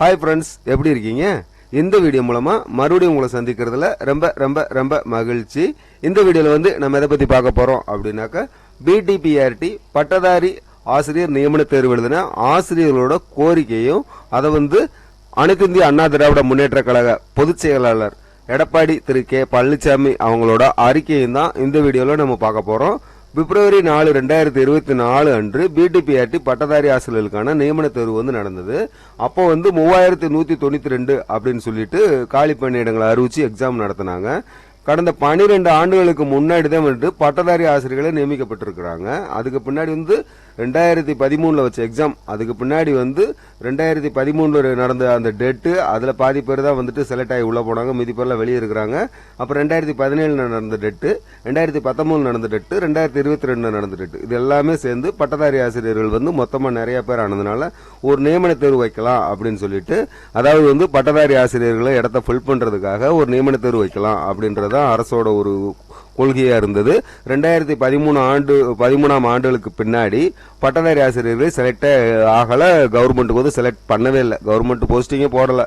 Hi friends எப்படி இருக்கீங்க? இந்த வீடியோ மூலமா மறுபடியும் உங்களை சந்திக்கிறதுல ரொம்ப ரொம்ப ரொம்ப மகிழ்ச்சி. இந்த வீடியோல வந்து நம்ம எதை பத்தி பார்க்க போறோம் அப்படின்னாக்க பிடிபிஆர்டி பட்டதாரி ஆசிரியர் நியமன தேர்வு எழுதின ஆசிரியர்களோட கோரிக்கையும் அதை வந்து அனைத்து இந்திய அண்ணா திராவிட முன்னேற்ற கழக பொதுச் செயலாளர் எடப்பாடி திரு கே பழனிசாமி அவங்களோட அறிக்கையும் தான் இந்த வீடியோல நம்ம பார்க்க போறோம். பிப்ரவரி நாலு ரெண்டாயிரத்தி இருபத்தி நாலு அன்று பிடிபிஆர்டி பட்டதாரி ஆசிரியர்களுக்கான நியமன தேர்வு வந்து நடந்தது. அப்போ வந்து மூவாயிரத்தி நூத்தி தொண்ணூத்தி ரெண்டு அப்படின்னு சொல்லிட்டு காலி பணியிடங்களை அறிவிச்சு எக்ஸாம் நடத்தினாங்க. கடந்த பனிரெண்டு ஆண்டுகளுக்கு முன்னாடி தான் வந்துட்டு பட்டதாரி ஆசிரியர்களை நியமிக்கப்பட்டிருக்கிறாங்க. அதுக்கு பின்னாடி வந்து ரெண்டாயிரத்தி பதிமூணில் வச்ச எக்ஸாம் அதுக்கு பின்னாடி வந்து ரெண்டாயிரத்தி பதிமூணில் நடந்த அந்த டேட்டு அதில் பாதி பேர் தான் வந்துட்டு செலக்ட் ஆகி உள்ளே போனாங்க. மீதி பேர்லாம் வெளியே இருக்கிறாங்க. அப்புறம் ரெண்டாயிரத்தி பதினேழில் நடந்த டெட்டு ரெண்டாயிரத்தி பத்தொன்பதுல நடந்த டெட்டு ரெண்டாயிரத்தி இருபத்தி ரெண்டில் நடந்த டெட்டு இது எல்லாமே சேர்ந்து பட்டதாரி ஆசிரியர்கள் வந்து மொத்தமாக நிறைய பேர் ஆனதுனால ஒரு நியமன தேர்வு வைக்கலாம் அப்படின்னு சொல்லிட்டு அதாவது வந்து பட்டதாரி ஆசிரியர்களை இடத்த ஃபில் பண்ணுறதுக்காக ஒரு நியமன தேர்வு வைக்கலாம் அப்படின்றதான் அரசோட ஒரு கொள்கையா இருந்தது. ரெண்டாயிரத்தி பதிமூணு ஆண்டு பதிமூணாம் ஆண்டுகளுக்கு பின்னாடி பட்டதாரி ஆசிரியர்கள் செலக்ட் ஆகல. கவர்மெண்ட்டுக்கு வந்து செலக்ட் பண்ணவே இல்லை. கவர்மெண்ட் போஸ்டிங்கே போடலை.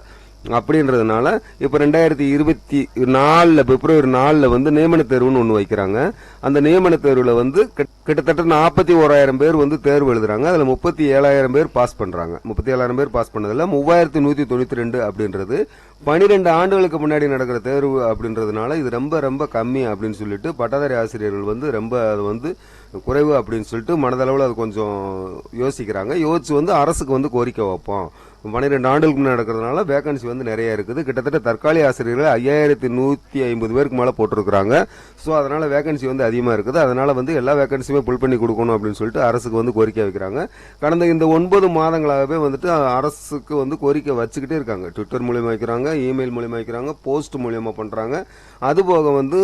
அப்படின்றதுனால இப்ப ரெண்டாயிரத்தி இருபத்தி நாலுல பிப்ரவரி நாலுல வந்து நியமன தேர்வுன்னு ஒண்ணு வைக்கிறாங்க. அந்த நியமன தேர்வுல வந்து கிட்டத்தட்ட நாற்பத்தி ஓராயிரம் பேர் வந்து தேர்வு எழுதுறாங்க. அதுல முப்பத்தி ஏழாயிரம் பேர் பாஸ் பண்றாங்க. முப்பத்தி ஏழாயிரம் பேர் பாஸ் பண்ணதுல மூவாயிரத்தி நூத்தி தொண்ணூத்தி ரெண்டு அப்படின்றது. பனிரெண்டு ஆண்டுகளுக்கு முன்னாடி நடக்கிற தேர்வு அப்படின்றதுனால இது ரொம்ப ரொம்ப கம்மி அப்படின்னு சொல்லிட்டு பட்டதாரி ஆசிரியர்கள் வந்து ரொம்ப அது வந்து குறைவு அப்படின்னு சொல்லிட்டு மனதளவில் அது கொஞ்சம் யோசிக்கிறாங்க. யோசிச்சு வந்து அரசுக்கு வந்து கோரிக்கை வைப்போம். பன்னிரெண்டு ஆண்டுகளுக்கு முன்னாடி நடக்கிறதுனால வேகன்சி வந்து நிறைய இருக்குது. கிட்டத்தட்ட தற்காலிக ஆசிரியர்கள் ஐயாயிரத்தி நூற்றி ஐம்பது பேருக்கு மேலே போட்டிருக்கிறாங்க. ஸோ அதனால் வேகன்சி வந்து அதிகமாக இருக்குது. அதனால் வந்து எல்லா வேகன்சியுமே புல் பண்ணி கொடுக்கணும் அப்படின்னு சொல்லிட்டு அரசுக்கு வந்து கோரிக்கை வைக்கிறாங்க. கடந்த இந்த ஒன்பது மாதங்களாகவே வந்துட்டு அரசுக்கு வந்து கோரிக்கை வச்சுக்கிட்டே இருக்காங்க. ட்விட்டர் மூலியமாக வைக்கிறாங்க இமெயில் மூலியமாக வைக்கிறாங்க போஸ்ட் மூலியமாக பண்ணுறாங்க அதுபோக வந்து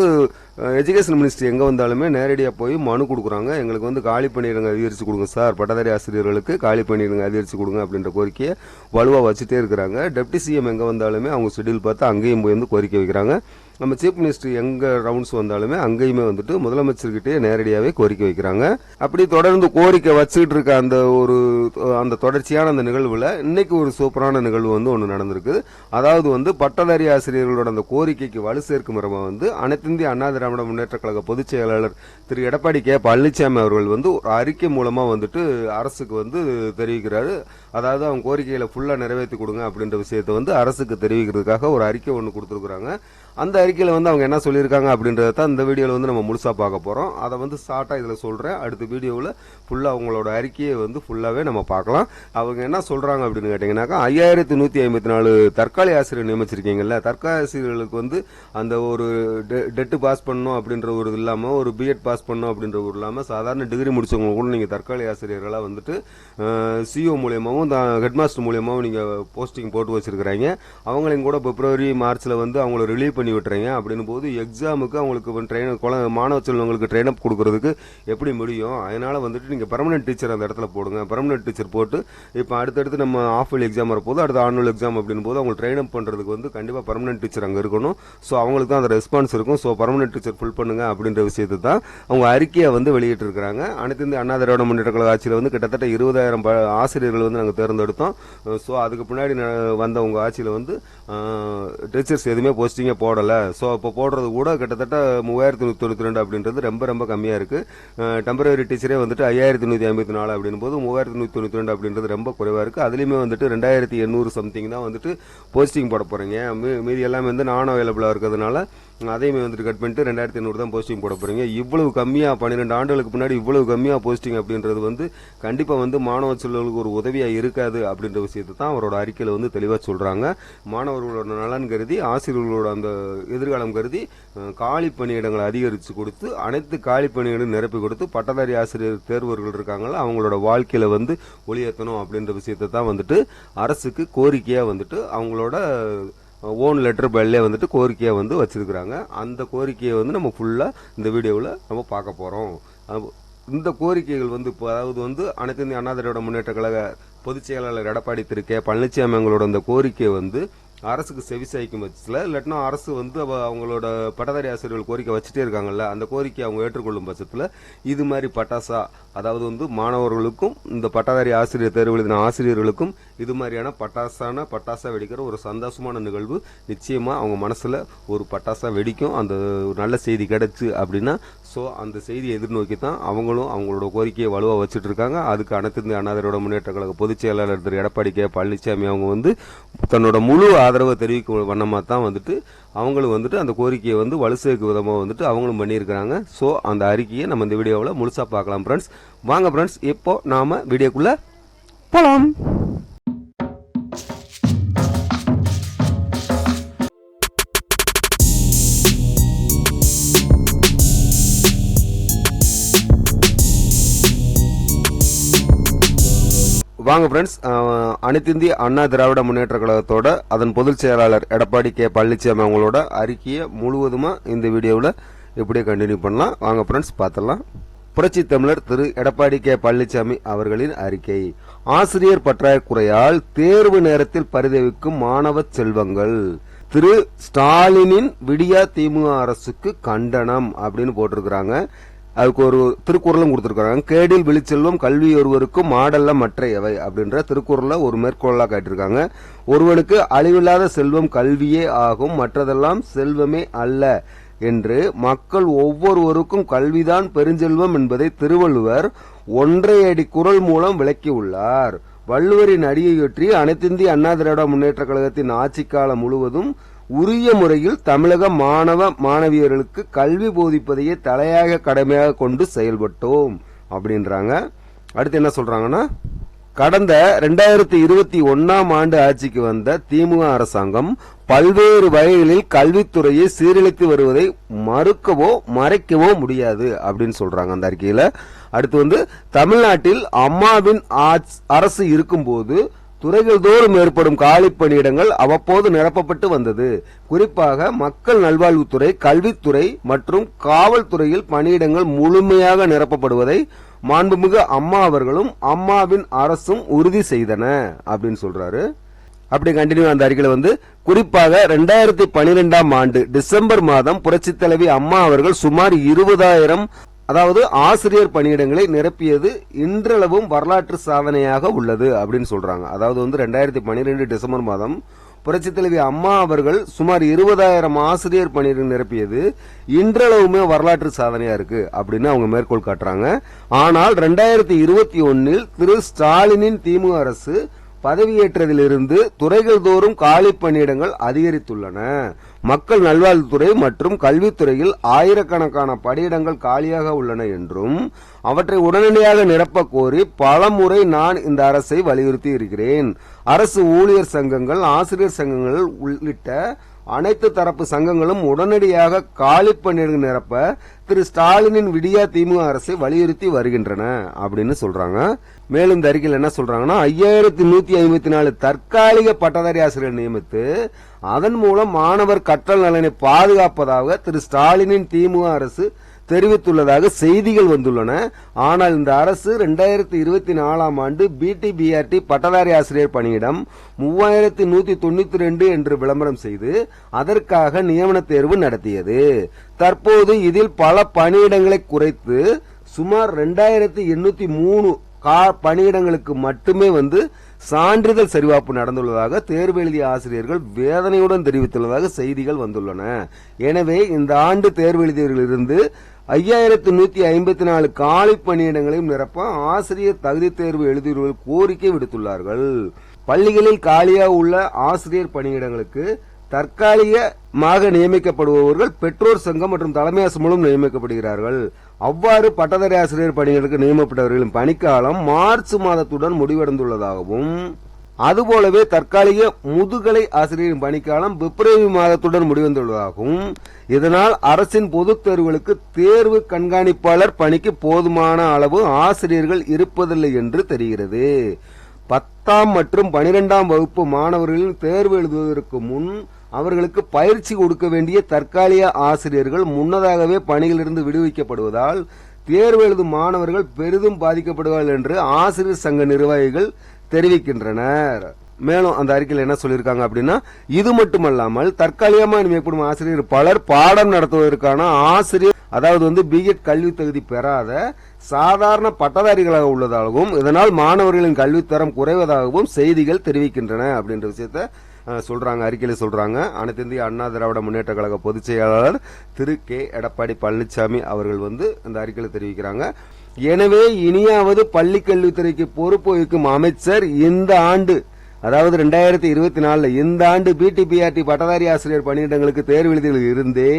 எஜுகேஷன் மினிஸ்ட்ரி எங்கே வந்தாலுமே நேரடியாக போய் மனு கொடுக்குறாங்க. எங்களுக்கு வந்து காலி பணியிடங்க அதிகரித்து கொடுங்க சார். பட்டதாரி ஆசிரியர்களுக்கு காலி பணியிடங்க அதிகரித்து கொடுங்க அப்படின்ற கோரிக்கையை வலுவாக வச்சுட்டே இருக்கிறாங்க. டெப்டி சிஎம் எங்கே வந்தாலுமே அவங்க ஷெடியூல் பார்த்து அங்கேயும் போய் வந்து கோரிக்கை வைக்கிறாங்க. நம்ம சீஃப் மினிஸ்டர் எங்கே ரவுண்ட்ஸ் வந்தாலுமே அங்கேயுமே வந்துட்டு முதலமைச்சர்கிட்டே நேரடியாகவே கோரிக்கை வைக்கிறாங்க. அப்படி தொடர்ந்து கோரிக்கை வச்சுக்கிட்டு இருக்க அந்த ஒரு அந்த தொடர்ச்சியான அந்த நிகழ்வில் இன்னைக்கு ஒரு சூப்பரான நிகழ்வு வந்து ஒன்று நடந்திருக்கு அதாவது வந்து பட்டதாரி ஆசிரியர்களோட அந்த கோரிக்கைக்கு வலு சேர்க்கும் விதமா வந்து அனைத்திந்திய அண்ணா திராவிட முன்னேற்ற கழக பொதுச் செயலாளர் திரு எடப்பாடி கே பழனிசாமி அவர்கள் வந்து ஒரு அறிக்கை மூலமாக வந்துட்டு அரசுக்கு வந்து தெரிவிக்கிறாரு. அதாவது அவங்க கோரிக்கைகளை ஃபுல்லாக நிறைவேற்றி கொடுங்க அப்படின்ற விஷயத்தை வந்து அரசுக்கு தெரிவிக்கிறதுக்காக ஒரு அறிக்கை ஒன்று கொடுத்துருக்குறாங்க. அந்த அறிக்கையில் வந்து அவங்க என்ன சொல்லியிருக்காங்க அப்படின்றத தான் இந்த வீடியோவில் வந்து நம்ம முழுசாக பார்க்க போகிறோம் அதை வந்து ஷார்ட்டாக இதில் சொல்கிறேன் அடுத்த வீடியோவில் ஃபுல்லாக அவங்களோட அறிக்கையை வந்து ஃபுல்லாகவே நம்ம பார்க்கலாம். அவங்க என்ன சொல்கிறாங்க அப்படின்னு கேட்டிங்கனாக்கா ஐயாயிரத்தி நூற்றி ஐம்பத்தி நாலு தற்காலிக ஆசிரியர் நியமிச்சிருக்கீங்கல்ல தற்காலிக ஆசிரியர்களுக்கு வந்து அந்த ஒரு டெட்டு பாஸ் பண்ணணும் அப்படின்ற ஒரு இது இல்லாமல் ஒரு பிஎட் பாஸ் பண்ணணும் அப்படின்ற ஒரு இல்லாமல் சாதாரண டிகிரி முடிச்சவங்க கூட நீங்கள் தற்காலிக ஆசிரியர்களாக வந்துட்டு சிஓ மூலியமாகவும் ஹெட்மாஸ்டர் மூலியமாகவும் நீங்கள் போஸ்டிங் போட்டு வச்சுருக்கிறாங்க அவங்களையும் கூட பிப்ரவரி மார்ச்சில் வந்து அவங்கள ரிலீவ் பண்ணி விட்டுறீங்க அப்படின்னு போது எக்ஸாமுக்கு அவங்களுக்கு ட்ரெயின் மாணவ செல்வங்களுக்கு ட்ரெயின் அப் கொடுக்கறதுக்கு எப்படி முடியும்? அதனால் வந்துட்டு நீங்கள் பர்மனெண்ட் டீச்சர் அந்த இடத்துல போடுங்க. பர்மனெண்ட் டீச்சர் போட்டு இப்போ அடுத்தடுத்து நம்ம ஆஃப் எக்ஸாம் வரப்போது அடுத்த ஆனுவல் எக்ஸாம் அப்படின் போது அவங்க ட்ரெயின் அப் பண்ணுறதுக்கு வந்து கண்டிப்பாக பர்மனெண்ட் டீச்சர் அங்கே இருக்கணும். ஸோ அவங்களுக்கு தான் அந்த ரெஸ்பான்ஸ் இருக்கும். ஸோ பர்மனெண்ட் டீச்சர் ஃபுல் பண்ணுங்க அப்படின்ற விஷயத்தை தான் அவங்க அறிக்கையை வந்து வெளியிட்டிருக்கிறாங்க. அனைத்து இந்த அண்ணா திராவிட முன்னேற்ற கழக ஆட்சியில் வந்து கிட்டத்தட்ட இருபதாயிரம் ப- ஆசிரியர்கள் வந்து நாங்கள் தேர்ந்தெடுத்தோம். ஸோ அதுக்கு பின்னாடி வந்த உங்கள் ஆட்சியில் வந்து டீச்சர்ஸ் எதுவுமே போஸ்டிங்கே போடலை. ஸோ இப்போ போடுறது கூட கிட்டத்தட்ட மூவாயிரத்தி நூற்றி தொண்ணூற்றி ரெண்டு அப்படின்றது ரொம்ப ரொம்ப கம்மியாக இருக்குது டெம்பரவரி டீச்சரே வந்துட்டு ஐயாயிரத்தி நூற்றி ஐம்பத்தி நாலு அப்படின் போது மூவாயிரத்தி நூற்றி தொண்ணூற்றி ரெண்டு அப்படின்றது ரொம்ப குறைவாக இருக்குது அதுலேயுமே வந்துட்டு ரெண்டாயிரத்தி எண்ணூறு சம்திங் தான் வந்துட்டு போஸ்டிங் போட போகிறீங்க மீ- மீதி எல்லாமே வந்து நான் அவைலபிளாக இருக்கிறதுனால அதையுமே வந்துட்டு கட் பண்ணிட்டு ரெண்டாயிரத்தி ஐநூறு தான் போஸ்டிங் போட போகிறீங்க இவ்வளவு கம்மியாக பன்னிரெண்டு ஆண்டுகளுக்கு முன்னாடி இவ்வளவு கம்மியாக போஸ்டிங் அப்படின்றது வந்து கண்டிப்பாக வந்து மாணவ செல்வர்களுக்கு ஒரு உதவியாக இருக்காது அப்படின்ற விஷயத்தை தான் அவரோட அறிக்கையில் வந்து தெளிவாக சொல்கிறாங்க மாணவர்களோட நலன் கருதி ஆசிரியர்களோட அந்த எதிர்காலம் கருதி காலி பணியிடங்களை அதிகரித்து கொடுத்து அனைத்து காலி பணியிடம் நிரப்பி கொடுத்து பட்டதாரி ஆசிரியர் தேர்வர்கள் இருக்காங்கள அவங்களோட வாழ்க்கையில் வந்து ஒளியேற்றணும் அப்படின்ற விஷயத்தை தான் வந்துட்டு அரசுக்கு கோரிக்கையாக வந்துட்டு அவங்களோட ஓன் லெட்டர் பேட்லேயே வந்துட்டு கோரிக்கையை வந்து வச்சிருக்கிறாங்க. அந்த கோரிக்கையை வந்து நம்ம ஃபுல்லாக இந்த வீடியோவில் நம்ம பார்க்க போகிறோம் இந்த கோரிக்கைகள் வந்து இப்போ அதாவது வந்து அனைத்து இந்திய அண்ணா திராவிட முன்னேற்ற கழக பொதுச் செயலாளர் எடப்பாடி திரு கே பழனிசாமி அவங்களோட அந்த கோரிக்கை வந்து அரசுக்கு செவி சாய்க்கும் பட்சத்தில் இல்லாட்டினா அரசு வந்து அவ- அவங்களோட பட்டதாரி ஆசிரியர்கள் கோரிக்கை வச்சுட்டே இருக்காங்கல்ல அந்த கோரிக்கை அவங்க ஏற்றுக்கொள்ளும் பட்சத்தில் இது மாதிரி பட்டாசா அதாவது வந்து மாணவர்களுக்கும் இந்த பட்டதாரி ஆசிரியர் தேர்வு எழுதின ஆசிரியர்களுக்கும் இது மாதிரியான பட்டாசான பட்டாசா வெடிக்கிற ஒரு சந்தோஷமான நிகழ்வு நிச்சயமாக அவங்க மனசில் ஒரு பட்டாசா வெடிக்கும். அந்த ஒரு நல்ல செய்தி கிடைச்சு அப்படின்னா ஸோ அந்த செய்தியை எதிர்நோக்கி தான் அவங்களும் அவங்களோட கோரிக்கையை வலுவாக வச்சுட்டு இருக்காங்க அதுக்கு அனைத்து இந்திய அண்ணாதிரோட முன்னேற்ற கழக பொதுச் செயலாளர் திரு எடப்பாடி கே பழனிசாமி அவங்க வந்து தன்னோட முழு ஆதரவை தெரிவிக்கும் வண்ணமாக தான் வந்துட்டு அவங்களும் வந்துட்டு அந்த கோரிக்கையை வந்து வலு சேர்க்கும் விதமாக வந்துட்டு அவங்களும் பண்ணியிருக்கிறாங்க. ஸோ அந்த அறிக்கையை நம்ம இந்த வீடியோவில் முழுசாக பார்க்கலாம் ஃப்ரெண்ட்ஸ் வாங்க ஃப்ரெண்ட்ஸ் இப்போ நாம வீடியோக்குள்ளே போகலாம் வாங்க ஃப்ரெண்ட்ஸ் அனைத்திந்திய அண்ணா திராவிட முன்னேற்ற கழகத்தோட அதன் பொதுச் செயலாளர் எடப்பாடி கே பழனிசாமி அவங்களோட அறிக்கையை முழுவதுமா இந்த வீடியோவில் இப்படியே கண்டினியூ பண்ணலாம். வாங்க ஃப்ரெண்ட்ஸ் பார்த்தலாம் புரட்சி தமிழர் திரு எடப்பாடி கே பழனிசாமி அவர்களின் அறிக்கை. ஆசிரியர் பற்றாக்குறையால் தேர்வு நேரத்தில் பரிதவிக்கும் மாணவ செல்வங்கள். திரு ஸ்டாலினின் விடியா திமுக அரசுக்கு கண்டனம் அப்படின்னு போட்டிருக்கிறாங்க. அதுக்கு ஒரு திருக்குறளும் கொடுத்துருக்காங்க. கேடில் விழிச்செல்வம் கல்வி ஒருவருக்கும் மாடல்ல மற்ற எவை அப்படின்ற திருக்குறளை ஒரு மேற்கோளாக காட்டியிருக்காங்க. ஒருவனுக்கு அழிவில்லாத செல்வம் கல்வியே ஆகும் மற்றதெல்லாம் செல்வமே அல்ல என்று மக்கள் ஒவ்வொருவருக்கும் கல்விதான் பெருஞ்செல்வம் என்பதை திருவள்ளுவர் ஒன்றை அடி குரல் மூலம் விளக்கியுள்ளார். வள்ளுவரின் அடியையொற்றி அனைத்திந்திய அண்ணா திராவிட முன்னேற்ற கழகத்தின் ஆட்சி காலம் முழுவதும் உரிய முறையில் தமிழக மாணவ மாணவியர்களுக்கு கல்வி போதிப்பதையே தலையாக கடமையாக கொண்டு செயல்பட்டோம் அப்படின்றாங்க. அடுத்து என்ன சொல்றாங்கன்னா கடந்த ரெண்டாயிரத்தி இருபத்தி ஒன்னாம் ஆண்டு ஆட்சிக்கு வந்த திமுக அரசாங்கம் பல்வேறு வகைகளில் கல்வித்துறையை சீரழித்து வருவதை மறுக்கவோ மறைக்கவோ முடியாது அப்படின்னு சொல்றாங்க அந்த அறிக்கையில. அடுத்து வந்து தமிழ்நாட்டில் அம்மாவின் ஆட்சி- அரசு இருக்கும்போது துறைகள் தோறும் ஏற்படும் காலி பணியிடங்கள் அவ்வப்போது நிரப்பப்பட்டு வந்தது. குறிப்பாக மக்கள் நல்வாழ்வுத்துறை கல்வித்துறை மற்றும் காவல்துறையில் பணியிடங்கள் முழுமையாக நிரப்பப்படுவதை மாண்புமிகு அம்மா அவர்களும் அம்மாவின் அரசும் உறுதி செய்தன அப்படின்னு சொல்றாரு. அப்படி கண்டினியூ அந்த அறிக்கையில வந்து குறிப்பாக ரெண்டாயிரத்தி பனிரெண்டாம் ஆண்டு டிசம்பர் மாதம் புரட்சி தலைவி அம்மா அவர்கள் சுமார் இருபதாயிரம் அதாவது ஆசிரியர் பணியிடங்களை நிரப்பியது இன்றளவும் வரலாற்று சாதனையாக உள்ளது அப்படின்னு சொல்றாங்க. அதாவது வந்து ரெண்டாயிரத்தி பனிரெண்டு டிசம்பர் மாதம் புரட்சி தலைவி அம்மா அவர்கள் சுமார் இருபதாயிரம் ஆசிரியர் பணியிடம் நிரப்பியது இன்றளவுமே வரலாற்று சாதனையா இருக்கு அப்படின்னு அவங்க மேற்கோள் காட்டுறாங்க. ஆனால் ரெண்டாயிரத்தி இருபத்தி ஒன்னில் திரு ஸ்டாலினின் திமுக அரசு பதவியேற்றதிலிருந்து துறைகள் தோறும் காலி பணியிடங்கள் அதிகரித்துள்ளன. மக்கள் நல்வாழ்வுத்துறை மற்றும் கல்வித்துறையில் ஆயிரக்கணக்கான பணியிடங்கள் காலியாக உள்ளன என்றும் அவற்றை உடனடியாக நிரப்ப கோரி பலமுறை நான் இந்த அரசை வலியுறுத்தி இருக்கிறேன். அரசு ஊழியர் சங்கங்கள் ஆசிரியர் சங்கங்கள் உள்ளிட்ட அனைத்து தரப்பு சங்கங்களும் உடனடியாக காலி பணியிடங்கள் நிரப்ப திரு ஸ்டாலினின் விடியா திமுக அரசை வலியுறுத்தி வருகின்றன அப்படின்னு சொல்றாங்க. மேலும் இந்த அறிக்கையில் என்ன சொல்றாங்கன்னா ஐயாயிரத்தி நூத்தி ஐம்பத்தி நாலு தற்காலிக பட்டதாரி ஆசிரியர் நியமித்து அதன் மூலம் மாணவர் கற்றல் நலனை பாதுகாப்பதாக திரு ஸ்டாலினின் திமுக அரசு தெரிவித்துள்ளதாக செய்திகள் வந்துள்ளன. ஆனால் இந்த அரசு ரெண்டாயிரத்தி இருபத்தி நாலாம் ஆண்டு பிடி பிஆர்டி பட்டதாரி ஆசிரியர் பணியிடம் மூவாயிரத்தி நூத்தி தொண்ணூத்தி ரெண்டு என்று விளம்பரம் செய்து அதற்காக நியமன தேர்வு நடத்தியது. தற்போது இதில் பல பணியிடங்களை குறைத்து சுமார் ரெண்டாயிரத்தி எண்ணூத்தி மூணு கா பணியிடங்களுக்கு மட்டுமே வந்து சான்றிதழ் சரிவாப்பு நடந்துள்ளதாக தேர்வு எழுதிய ஆசிரியர்கள் வேதனையுடன் தெரிவித்துள்ளதாக செய்திகள் வந்துள்ளன. எனவே இந்த ஆண்டு தேர்வு எழுதியவர்களிருந்து ஐயாயிரத்து நூத்தி ஐம்பத்தி நாலு காலி பணியிடங்களையும் நிரப்ப ஆசிரியர் தகுதி தேர்வு எழுதியவர்கள் கோரிக்கை விடுத்துள்ளார்கள். பள்ளிகளில் காலியாக உள்ள ஆசிரியர் பணியிடங்களுக்கு தற்காலிகமாக நியமிக்கப்படுபவர்கள் பெற்றோர் சங்கம் மற்றும் தலைமை ஆசிரியர் மூலம் நியமிக்கப்படுகிறார்கள். அவ்வாறு பட்டதாரி ஆசிரியர் பணிகளுக்கு நியமிக்கப்பட்டவர்களின் பணிக்காலம் மார்ச் மாதத்துடன் முடிவடைந்துள்ளதாகவும் அதுபோலவே தற்காலிக முதுகலை ஆசிரியரின் பணிக்காலம் பிப்ரவரி மாதத்துடன் முடிவந்துள்ளதாகவும் இதனால் அரசின் பொதுத் தேர்வுகளுக்கு தேர்வு கண்காணிப்பாளர் பணிக்கு போதுமான அளவு ஆசிரியர்கள் இருப்பதில்லை என்று தெரிகிறது. பத்தாம் மற்றும் பனிரெண்டாம் வகுப்பு மாணவர்களின் தேர்வு எழுதுவதற்கு முன் அவர்களுக்கு பயிற்சி கொடுக்க வேண்டிய தற்காலிக ஆசிரியர்கள் முன்னதாகவே பணியிலிருந்து விடுவிக்கப்படுவதால் தேர்வு எழுதும் மாணவர்கள் பெரிதும் பாதிக்கப்படுவார்கள் என்று ஆசிரியர் சங்க நிர்வாகிகள் தெரிவிக்கின்றனர். மேலும் அந்த அறிக்கையில் என்ன சொல்லியிருக்காங்க அப்படின்னா இது மட்டுமல்லாமல் தற்காலிகமாக நியமிக்கப்படும் ஆசிரியர் பலர் பாடம் நடத்துவதற்கான ஆசிரியர் அதாவது வந்து பிஎட் கல்வி தகுதி பெறாத சாதாரண பட்டதாரிகளாக உள்ளதாகவும் இதனால் மாணவர்களின் கல்வித்தரம் குறைவதாகவும் செய்திகள் தெரிவிக்கின்றன அப்படின்ற விஷயத்தை சொல்கிறாங்க சொல்றாங்க சொல்கிறாங்க சொல்றாங்க. அனைத்து இந்திய அண்ணா திராவிட முன்னேற்ற கழக பொதுச் செயலாளர் திரு கே. எடப்பாடி பழனிசாமி அவர்கள் வந்து அந்த அறிக்கையில் தெரிவிக்கிறாங்க. எனவே இனியாவது பள்ளி கல்வித்துறைக்கு பொறுப்பு வகிக்கும் அமைச்சர் இந்த ஆண்டு அதாவது ரெண்டாயிரத்தி இருபத்தி நாலுல இந்த ஆண்டு பிடிபிஆர்டி பட்டதாரி ஆசிரியர் பணியிடங்களுக்கு தேர்வு எழுதிகள் இருந்தே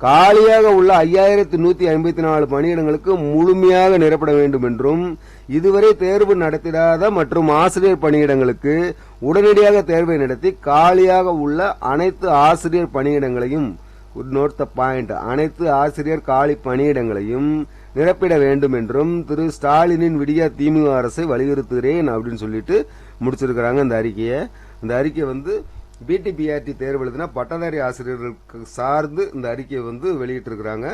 காலியாக உள்ள ஐயாயிரத்தி நூத்தி ஐம்பத்தி நாலு பணியிடங்களுக்கு முழுமையாக நிரப்பட வேண்டும் என்றும் இதுவரை தேர்வு நடத்திடாத மற்றும் ஆசிரியர் பணியிடங்களுக்கு உடனடியாக தேர்வை நடத்தி காலியாக உள்ள அனைத்து ஆசிரியர் பணியிடங்களையும் நோட் த பாயிண்ட் அனைத்து ஆசிரியர் காலி பணியிடங்களையும் நிரப்பிட வேண்டும் என்றும் திரு ஸ்டாலினின் விடியா திமுக அரசை வலியுறுத்துகிறேன் அப்படின்னு சொல்லிட்டு முடிச்சிருக்கிறாங்க இந்த அறிக்கையை. இந்த அறிக்கை வந்து பிடிபிஆர்டி தேர்வு எழுதினா பட்டதாரி ஆசிரியர்களுக்கு சார்ந்து இந்த அறிக்கையை வந்து வெளியிட்டிருக்கிறாங்க.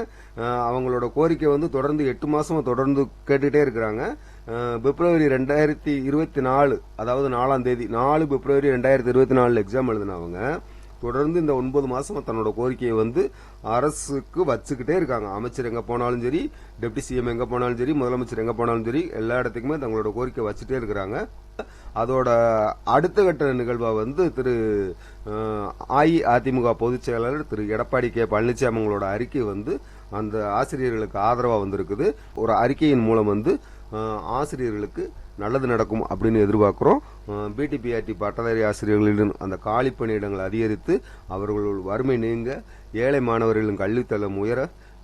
அவங்களோட கோரிக்கை வந்து தொடர்ந்து எட்டு மாசமா தொடர்ந்து கேட்டுகிட்டே இருக்கிறாங்க. பிப்ரவரி ரெண்டாயிரத்தி இருபத்தி நாலு அதாவது நாலாம் தேதி நாலு பிப்ரவரி ரெண்டாயிரத்தி இருபத்தி நாலு எக்ஸாம் எழுதினவங்க தொடர்ந்து இந்த ஒன்பது மாதம் தன்னோட கோரிக்கையை வந்து அரசுக்கு வச்சுக்கிட்டே இருக்காங்க. அமைச்சர் எங்கே போனாலும் சரி டெப்டி சிஎம் எங்கே போனாலும் சரி முதலமைச்சர் எங்கே போனாலும் சரி எல்லா இடத்துக்குமே தங்களோட கோரிக்கை வச்சுட்டே இருக்கிறாங்க. அதோட அடுத்த கட்ட நிகழ்வாக வந்து திரு அஇஅதிமுக பொதுச் செயலாளர் திரு எடப்பாடி கே. பழனிசாமி அவங்களோட அறிக்கை வந்து அந்த ஆசிரியர்களுக்கு ஆதரவாக வந்திருக்குது. ஒரு அறிக்கையின் மூலம் வந்து ஆசிரியர்களுக்கு நல்லது நடக்கும் அப்படின்னு எதிர்பார்க்குறோம். பிடிபிஆர்டி பட்டதாரி ஆசிரியர்களிடம் அந்த காலி பணியிடங்கள் அதிகரித்து அவர்கள் வறுமை நீங்க ஏழை மாணவர்களின் கல்வித்தளம் உயர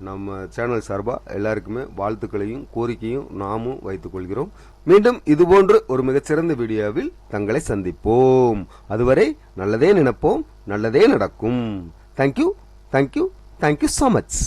நம்ம சேனல் சார்பாக எல்லாருக்குமே வாழ்த்துக்களையும் கோரிக்கையும் நாமும் வைத்துக் கொள்கிறோம். மீண்டும் இதுபோன்று ஒரு மிகச்சிறந்த வீடியோவில் தங்களை சந்திப்போம். அதுவரை நல்லதே நினைப்போம் நல்லதே நடக்கும். Thank you thank you thank you so much